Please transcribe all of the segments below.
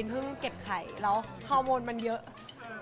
บินเพิ่งเก็บไข่แล้วฮอร์โมนมันเยอะ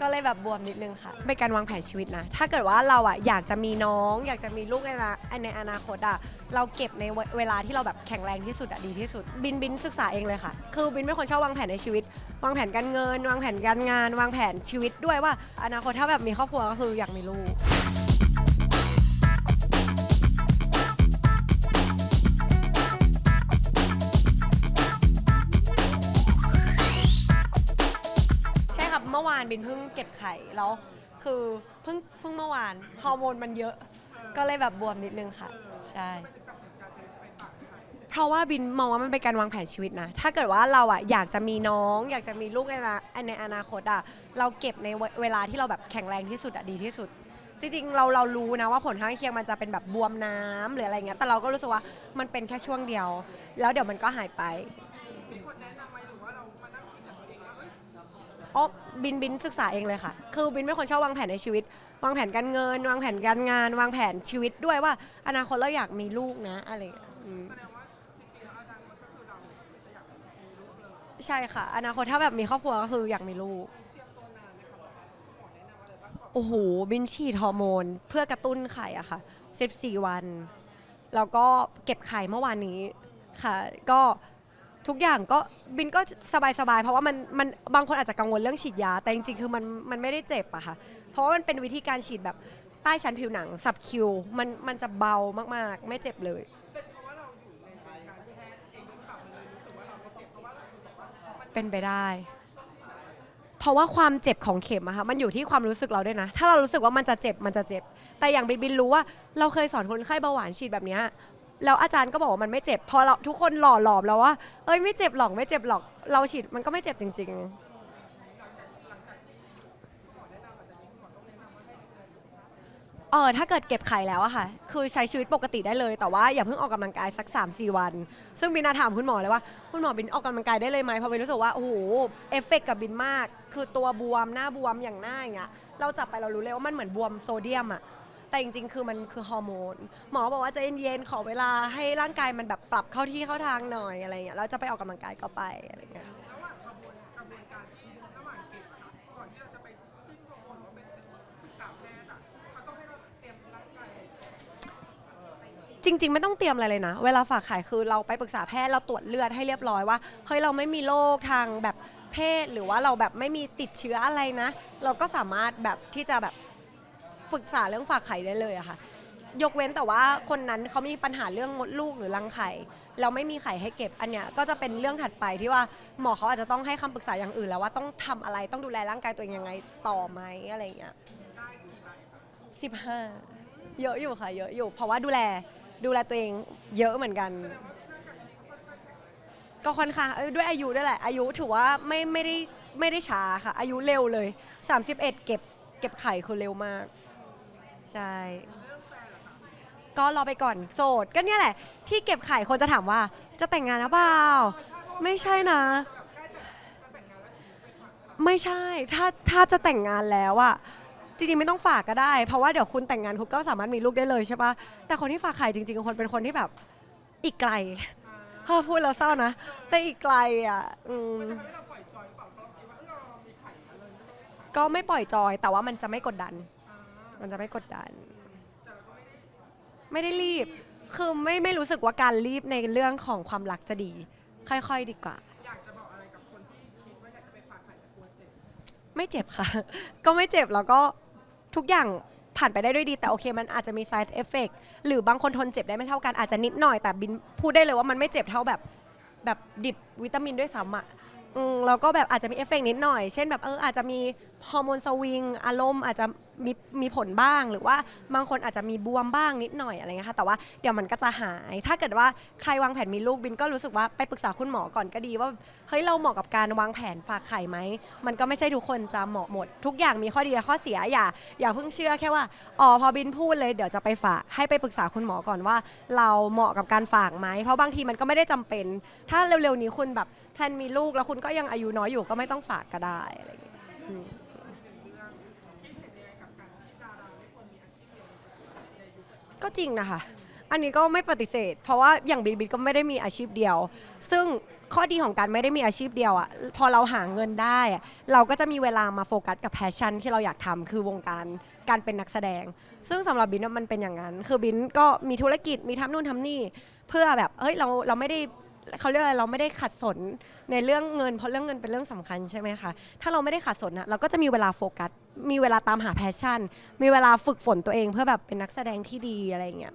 ก็เลยแบบบวมนิดนึงค่ะเป็นการวางแผนชีวิตนะ ถ้าเกิดว่าเราอะอยากจะมีน้อง อยากจะมีลูกในอนาในอนาคตอะเราเก็บในเวลาที่เราแบบแข็งแรงที่สุดอะดีที่สุด บินบินศึกษาเองเลยค่ะ คือบินเป็นคนชอบวางแผนในชีวิต วางแผนการเงิน วางแผนการงาน วางแผนชีวิตด้วยว่าอนาคตถ้าแบบมีครอบครัวก็คืออยากมีลูกานบินเพิ่งเก็บไข่แล้วคือเพิ่งเพิ่งเมื่อวานฮอร์โมนมันเยอะ ก็เลยแบบบวมนิดนึงค่ะ ใช่ เพราะว่าบินมองว่ามันเป็นการวางแผนชีวิตนะ ถ้าเกิดว่าเราอะอยากจะมีน้อง อยากจะมีลูกในอนาในอนาคตอะเราเก็บในเวลาที่เราแบบแข็งแรงที่สุดอะดีที่สุด จริงๆ เราเรารู้นะว่าผลข้างเคียงมันจะเป็นแบบบวมน้ำหรืออะไรเงี้ยแต่เราก็รู้สึกว่ามันเป็นแค่ช่วงเดียว แล้วเดี๋ยวมันก็หายไป อ๋อบินบินศึกษาเองเลยค่ะ คือบินเป็นคนชอบวางแผนในชีวิต วางแผนการเงิน วางแผนการงาน วางแผนชีวิตด้วยว่า อนาคตเราอยากมีลูกนะอะไรอย่างเงี้ยอืมใช่ค่ะ อนาคตถ้าแบบมีครอบครัวก็คืออยากมีลูก โอ้โห บินฉีดฮอร์โมน เพื่อกระตุ้นไข่อะค่ะ 14 วัน แล้วก็เก็บไข่เมื่อวานนี้ค่ะ ก็ ทุกอย่างก็บินก็สบายๆ เพราะว่ามันมันบางคนอาจจะกังวลเรื่องฉีดยา แต่จริงๆ คือมันมันไม่ได้เจ็บอะค่ะ เพราะว่ามันเป็นวิธีการฉีดแบบใต้ชั้นผิวหนังสับคิว มันมันจะเบามากๆ ไม่เจ็บเลย เป็นไม่เจ็บเพราะว่าเราคือบอกว่ามันเป็นไปได้ เพราะว่าความเจ็บของเข็มอะค่ะมันอยู่ที่ความรู้สึกเราด้วยนะ ถ้าเรารู้สึกว่ามันจะเจ็บมันจะเจ็บ แต่อย่างบินบินรู้ว่าเราเคยสอนคนไข้เบาหวานฉีดแบบเนี้ย แล้วอาจารย์ก็บอกว่ามันไม่เจ็บ พอเราทุกคนหล่อหลอมแล้วว่า เอ้ยไม่เจ็บหรอกไม่เจ็บหรอก เราฉีดมันก็ไม่เจ็บจริง ๆ เออถ้าเกิดเก็บไข่แล้วอะค่ะ คือใช้ชีวิตปกติได้เลย แต่ว่าอย่าเพิ่งออกกำลังกายสัก 3-4 วัน ซึ่งบินนาถามคุณหมอเลยว่า คุณหมอบินออกกำลังกายได้เลยไหมเพราะบินรู้สึกว่า โอ้โห เอฟเฟกต์กับบินมาก คือตัวบวมหน้าบวมอย่างหน้าอย่างเงี้ย เราจับไปเรารู้เลยว่ามันเหมือนบวมโซเดียมอะ แต่จริงๆ คือมันคือฮอร์โมน หมอบอกว่าจะเย็นๆ ขอเวลาให้ร่างกายมันแบบปรับเข้าที่เข้าทางหน่อยอะไรเงี้ยเราจะไปออกกำลังกายก็ไปอะไรเงี้ย ระหว่างกระบวนกระบวนการที่ระหว่างเก็บครับก่อนที่เราจะไปขึ้นฮอร์โมนหรือว่าไปศึกษาแพทย์อะเขาต้องให้เราเตรียมร่างกาย จริง ๆ ไม่ต้องเตรียมอะไรเลยนะ เวลาฝากไข่คือเราไปปรึกษาแพทย์เราตรวจเลือดให้เรียบร้อยว่า เฮ้ยเราไม่มีโรคทางแบบเพศ หรือว่าเราแบบไม่มีติดเชื้ออะไรนะ เราก็สามารถแบบที่จะแบบ ปรึกษาเรื่องฝากไข่ได้เลยอะค่ะ ยกเว้นแต่ว่าคนนั้นเขามีปัญหาเรื่องมดลูกหรือรังไข่เราไม่มีไข่ให้เก็บอันเนี้ยก็จะเป็นเรื่องถัดไปที่ว่าหมอเขาอาจจะต้องให้คำปรึกษาอย่างอื่นแล้วว่าต้องทำอะไรต้องดูแลร่างกายตัวเองยังไงต่อไหมอะไรอย่างเงี้ยสิบห้าเยอะอยู่ค่ะเยอะอยู่ เพราะว่าดูแลดูแลตัวเองเยอะเหมือนกัน ก็ค่อนข้างเอ้ยด้วยอายุด้วยแหละอายุถือว่าไม่ไม่ได้ไม่ได้ช้าค่ะ อายุเร็วเลย 31 เก็บเก็บไข่คือเร็วมาก ใช่ ก็รอไปก่อนโสดก็เนี่ยแหละ ที่เก็บไข่คนจะถามว่า จะแต่งงานหรือเปล่า ไม่ใช่นะ ไม่ใช่ ถ้าถ้าจะแต่งงานแล้วอะจริงๆ ไม่ต้องฝากก็ได้ เพราะว่าเดี๋ยวคุณแต่งงานคุณก็สามารถมีลูกได้เลยใช่ปะแต่คนที่ฝากไข่จริงๆคนเป็นคนที่แบบอีกไกลพอพูดแล้วเศร้านะ แต่อีกไกลอะอืมทำให้เราปล่อยจอยหรือเปล่าเพราะเราคิดว่าเออเรามีไข่มาเลยไม่ต้องฝากก็ไม่ปล่อยจอยแต่ว่ามันจะไม่กดดันอ่า มันจะไม่กดดัน ไม่ได้รีบ คือไม่ไม่รู้สึกว่าการรีบในเรื่องของความรักจะดี ค่อยๆดีกว่า อยากจะบอกอะไรกับคนที่คิดว่าอยากจะไปฝากไข่แต่กลัวเจ็บไม่เจ็บค่ะ ก็ไม่เจ็บแล้วก็ทุกอย่างผ่านไปได้ด้วยดี แต่โอเค มันอาจจะมี side effect หรือบางคนทนเจ็บได้ไม่เท่ากันอาจจะนิดหน่อยแต่บินพูดได้เลยว่ามันไม่เจ็บเท่าแบบแบบดิบวิตามินด้วยซ้ำอะอืมแล้วก็แบบอาจจะมีเอฟเฟกต์นิดหน่อย เช่นแบบเอออาจจะมีฮอร์โมนสวิง อารมณ์อาจจะ มีมีผลบ้างหรือว่าบางคนอาจจะมีบวมบ้างนิดหน่อยอะไรเงี้ยค่ะแต่ว่าเดี๋ยวมันก็จะหาย ถ้าเกิดว่าใครวางแผนมีลูกบินก็รู้สึกว่าไปปรึกษาคุณหมอก่อนก็ดีว่าเฮ้ยเราเหมาะกับการวางแผนฝากไข่ไหมมันก็ไม่ใช่ทุกคนจะเหมาะหมด ทุกอย่างมีข้อดีและข้อเสียอย่าอย่าเพิ่งเชื่อแค่ว่าอ๋อพอบินพูดเลยเดี๋ยวจะไปฝากให้ไปปรึกษาคุณหมอก่อนว่า เราเหมาะกับการฝากไหมเพราะบางทีมันก็ไม่ได้จำเป็น ถ้าเร็วๆนี้คุณแบบแพลนมีลูกแล้วคุณก็ยังอายุน้อยอยู่ก็ไม่ต้องฝากก็ได้อะไรอย่างเงี้ย ก็จริงนะคะ อันนี้ก็ไม่ปฏิเสธ เพราะว่าอย่างบิดบิดก็ไม่ได้มีอาชีพเดียว ซึ่งข้อดีของการไม่ได้มีอาชีพเดียวอะพอเราหาเงินได้อะเราก็จะมีเวลามาโฟกัสกับแพชชั่นที่เราอยากทำคือวงการการเป็นนักแสดง ซึ่งสำหรับบินมันเป็นอย่างนั้น คือบินก็มีธุรกิจมีทำนู่นทำนี่ เพื่อแบบเฮ้ยเราเราไม่ได้ เขาเรียกอะไรเราไม่ได้ขัดสนในเรื่องเงิน เพราะเรื่องเงินเป็นเรื่องสำคัญใช่ไหมคะถ้าเราไม่ได้ขัดสนอะเราก็จะมีเวลาโฟกัสมีเวลาตามหาแพชชั่น มีเวลาฝึกฝนตัวเองเพื่อแบบเป็นนักแสดงที่ดีอะไรเงี้ย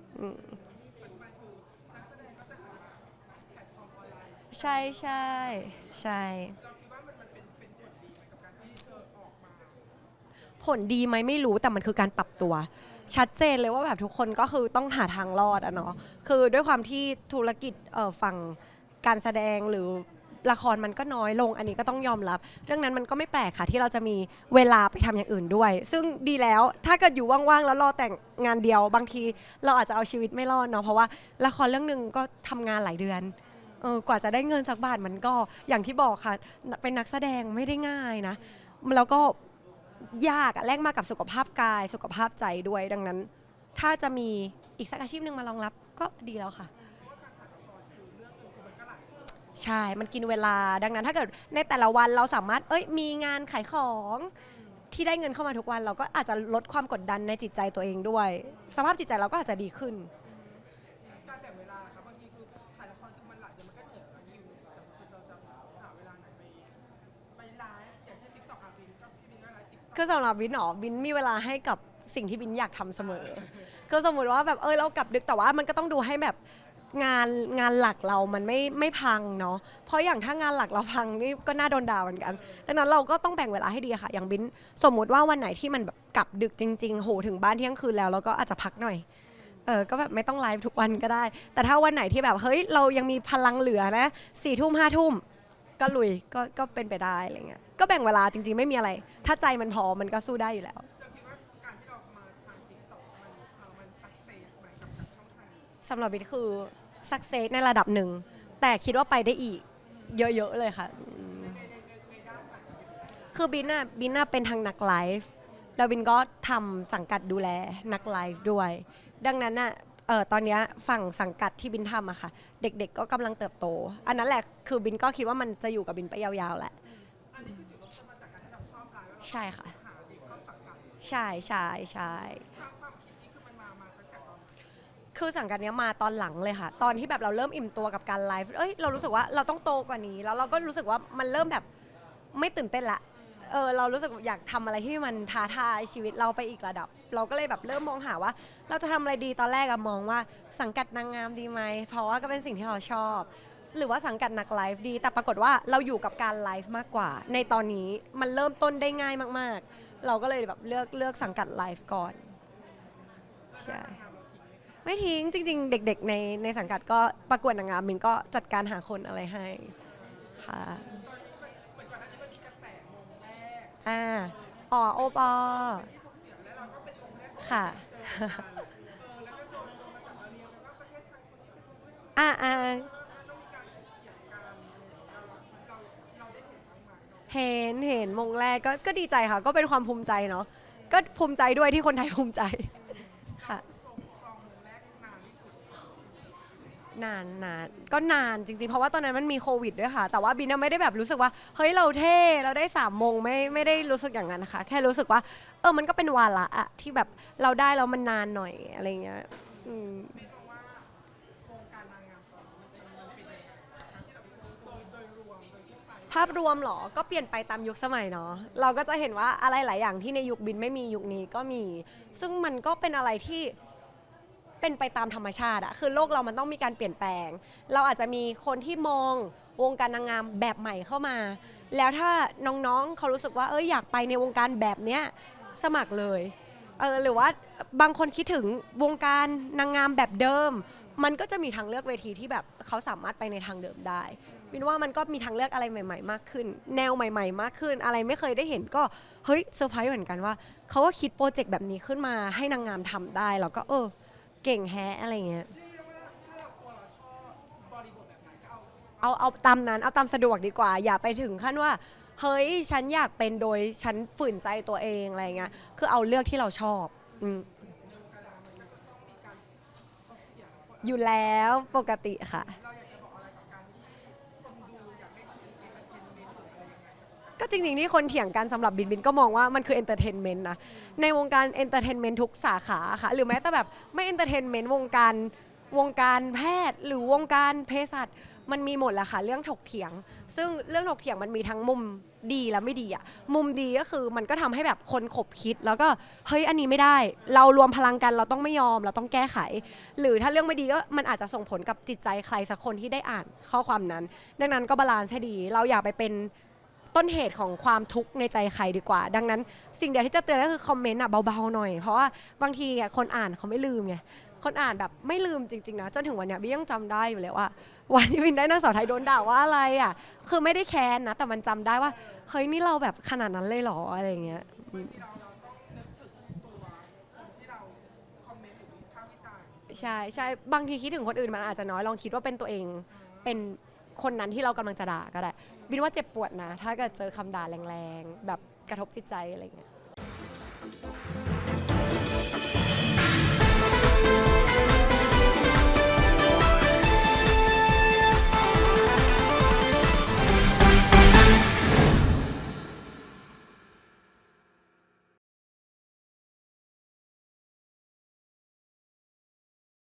ใช่ใช่ใช่ผลดีไหมไม่รู้แต่มันคือการปรับตัว ชัดเจนเลยว่าแบบทุกคนก็คือต้องหาทางรอดอะเนาะคือด้วยความที่ธุรกิจฝั่ง การแสดงหรือละครมันก็น้อยลงอันนี้ก็ต้องยอมรับ เรื่องนั้นมันก็ไม่แปลกค่ะที่เราจะมีเวลาไปทำอย่างอื่นด้วย ซึ่งดีแล้วถ้าเกิดอยู่ว่างๆแล้วรอแต่งงานเดียว บางทีเราอาจจะเอาชีวิตไม่รอดเนาะเพราะว่าละครเรื่องหนึ่งก็ทำงานหลายเดือนเออกว่าจะได้เงินสักบาทมันก็อย่างที่บอกค่ะเป็นนักแสดงไม่ได้ง่ายนะแล้วก็ยากอะแลกมากับสุขภาพกาย สุขภาพใจด้วยดังนั้น ถ้าจะมีอีกสักอาชีพหนึ่งมารองรับก็ดีแล้วค่ะ ใช่ มันกินเวลา ดังนั้นถ้าเกิดในแต่ละวันเราสามารถ เอ้ย มีงานขายของที่ได้เงินเข้ามาทุกวัน เราก็อาจจะลดความกดดันในจิตใจตัวเองด้วย สภาพจิตใจเราก็อาจจะดีขึ้น การแบ่งเวลาครับบางทีคือถ่ายละครคือมันหลายเดือนมันก็เหนื่อยคิวแต่คือเราจะหาเวลาไหนไปไปไลฟ์อย่างเช่นทิกตอกอาบินก็พี่บินก็ไลฟ์ทิกตอกคือสำหรับบินหนอบินมีเวลาให้กับสิ่งที่บินอยากทำเสมอคือสมมติว่าแบบเออเรากลับดึกแต่ว่ามันก็ต้องดูให้แบบ งานงานหลักเรามันไม่ไม่พังเนาะ เพราะอย่างถ้างานหลักเราพังนี่ก็น่าโดนด่าเหมือนกัน ดังนั้นเราก็ต้องแบ่งเวลาให้ดีค่ะ อย่างบินสมมุติว่าวันไหนที่มันแบบกลับดึกจริง ๆ โหถึงบ้านเที่ยงคืนแล้วเราก็อาจจะพักหน่อย เออ ก็แบบไม่ต้องไลฟ์ทุกวันก็ได้ แต่ถ้าวันไหนที่แบบเฮ้ยเรายังมีพลังเหลือนะสี่ทุ่มห้าทุ่มก็ลุยก็ก็เป็นไปได้อะไรเงี้ย ก็แบ่งเวลาจริง ๆ ไม่มีอะไร ถ้าใจมันพอมันก็สู้ได้อยู่แล้วเราคิดว่าการที่เรามาทางทิกตอกมันเอ่อมันสักเซสไหมกับกับช่องทางนี้สำหรับบินคือ สักเซสในระดับหนึ่ง แต่คิดว่าไปได้อีก เยอะ ๆ เลยค่ะอืมคือบินน่ะบินน่ะเป็นทางนักไลฟ์แล้วบินก็ทำสังกัดดูแลนักไลฟ์ด้วย ดังนั้นน่ะเออตอนเนี้ยฝั่งสังกัดที่บินทำอะค่ะ เด็กๆก็กำลังเติบโต อันนั้นแหละคือบินก็คิดว่ามันจะอยู่กับบินไปยาวๆแหละใช่ค่ะ ใช่ใช่ใช่ คือสังกัดเนี้ยมาตอนหลังเลยค่ะ ตอนที่แบบเราเริ่มอิ่มตัวกับการไลฟ์เอ้ยเรารู้สึกว่าเราต้องโตกว่านี้ แล้วเราก็รู้สึกว่ามันเริ่มแบบไม่ตื่นเต้นละเออเรารู้สึกอยากทำอะไรที่มันท้าทายชีวิตเราไปอีกระดับ เราก็เลยแบบเริ่มมองหาว่า เราจะทำอะไรดีตอนแรกอะมองว่าสังกัดนางงามดีไหมเพราะว่าก็เป็นสิ่งที่เราชอบ หรือว่าสังกัดนักไลฟ์ดี แต่ปรากฏว่าเราอยู่กับการไลฟ์มากกว่า ในตอนนี้มันเริ่มต้นได้ง่ายมาก ๆ เราก็เลยแบบเลือกเลือกสังกัดไลฟ์ก่อนใช่ ไม่ทิ้งจริง ๆ เด็ก ๆ ในในสังกัดก็ประกวดนางงามมินก็จัดการหาคนอะไรให้ค่ะเหมือนก่อนหน้านี้มันมีกระแสมงแรกอ่าอ๋อโอปอค่ะอ่าอ่าว่าต้องมีการเห็นเราเห็นเห็นมงแรกก็ก็ดีใจค่ะ ก็เป็นความภูมิใจเนาะก็ภูมิใจด้วยที่คนไทยภูมิใจค่ะ ครองครองมงแรกนานที่สุด นานนานก็นานจริงๆ เพราะว่าตอนนั้นมันมีโควิดด้วยค่ะ แต่ว่าบินน่ะไม่ได้แบบรู้สึกว่า เฮ้ยเราเท่เราได้สามมงไม่ไม่ได้รู้สึกอย่างนั้นนะคะ แค่รู้สึกว่า เออมันก็เป็นวาระอะที่แบบเราได้แล้วมันนานหน่อยอะไรเงี้ยอืมเป็นเพราะว่าวงการนางงามตอนนี้มันมันเป็นยังไงที่เราโดยโดยรวมโดยทั่วไปภาพรวมเหรอ ก็เปลี่ยนไปตามยุคสมัยเนาะ เราก็จะเห็นว่าอะไรหลายอย่างที่ในยุคบินไม่มียุคนี้ก็มี ซึ่งมันก็เป็นอะไรที่ เป็นไปตามธรรมชาติอะคือโลกเรามันต้องมีการเปลี่ยนแปลง เราอาจจะมีคนที่มองวงการนางงามแบบใหม่เข้ามา แล้วถ้าน้องๆเขารู้สึกว่าเอออยากไปในวงการแบบเนี้ยสมัครเลยเออหรือว่าบางคนคิดถึงวงการนางงามแบบเดิม มันก็จะมีทางเลือกเวทีที่แบบเขาสามารถไปในทางเดิมได้บินว่ามันก็มีทางเลือกอะไรใหม่ ๆ มากขึ้น แนวใหม่ ๆ มากขึ้น อะไรไม่เคยได้เห็นก็เฮ้ยเซอร์ไพรส์เหมือนกันว่าเขาก็คิดโปรเจกต์แบบนี้ขึ้นมาให้นางงามทำได้แล้วก็เออ เก่งแฮะอะไรเงี้ยเอาเอาตามนั้นเอาตามสะดวกดีกว่า อย่าไปถึงขั้นว่า เฮ้ยฉันอยากเป็นโดยฉันฝืนใจตัวเองอะไรเงี้ยคือเอาเลือกที่เราชอบอืมอยู่แล้วปกติค่ะ จริงๆที่คนเถียงกันสำหรับบินบินก็มองว่ามันคือเอนเตอร์เทนเมนต์นะ ในวงการเอนเตอร์เทนเมนต์ทุกสาขาค่ะ หรือแม้แต่แบบไม่เอนเตอร์เทนเมนต์วงการวงการแพทย์ หรือวงการเภสัชมันมีหมดแหละค่ะเรื่องถกเถียง ซึ่งเรื่องถกเถียงมันมีทั้งมุมดีและไม่ดีอะมุมดีก็คือมันก็ทำให้แบบคนขบคิด แล้วก็เฮ้ยอันนี้ไม่ได้ เรารวมพลังกันเราต้องไม่ยอม เราต้องแก้ไข หรือถ้าเรื่องไม่ดีก็มันอาจจะส่งผลกับจิตใจใครสักคนที่ได้อ่านข้อความนั้น ดังนั้นก็บาลานซ์ให้ดี เราอย่าไปเป็น ต้นเหตุของความทุกข์ในใจใครดีกว่า ดังนั้น สิ่งเดียวที่จะเตือนก็คือคอมเมนต์อะเบาๆหน่อย เพราะว่าบางทีอะคนอ่านเขาไม่ลืมไงคนอ่านแบบไม่ลืมจริงๆนะจนถึงวันเนี้ยบี้ยังจำได้อยู่เลยว่า วันที่วินได้นางสาวไทยโดนด่าว่าอะไรอะ คือไม่ได้แค้นนะ แต่มันจำได้ว่าเฮ้ยนี่เราแบบขนาดนั้นเลยเหรออะไรอย่างเงี้ย เราเราต้องนึกถึงตัวคนที่เราคอมเมนต์หรือวิพากษ์วิจารณ์ใช่ใช่บางทีคิดถึงคนอื่นมันอาจจะน้อยลองคิดว่าเป็นตัวเองเป็น คนนั้นที่เรากำลังจะด่าก็ได้บินว่าเจ็บปวดนะ ถ้าเกิดเจอคำด่าแรงๆ แบบกระทบจิตใจอะไรเงี้ย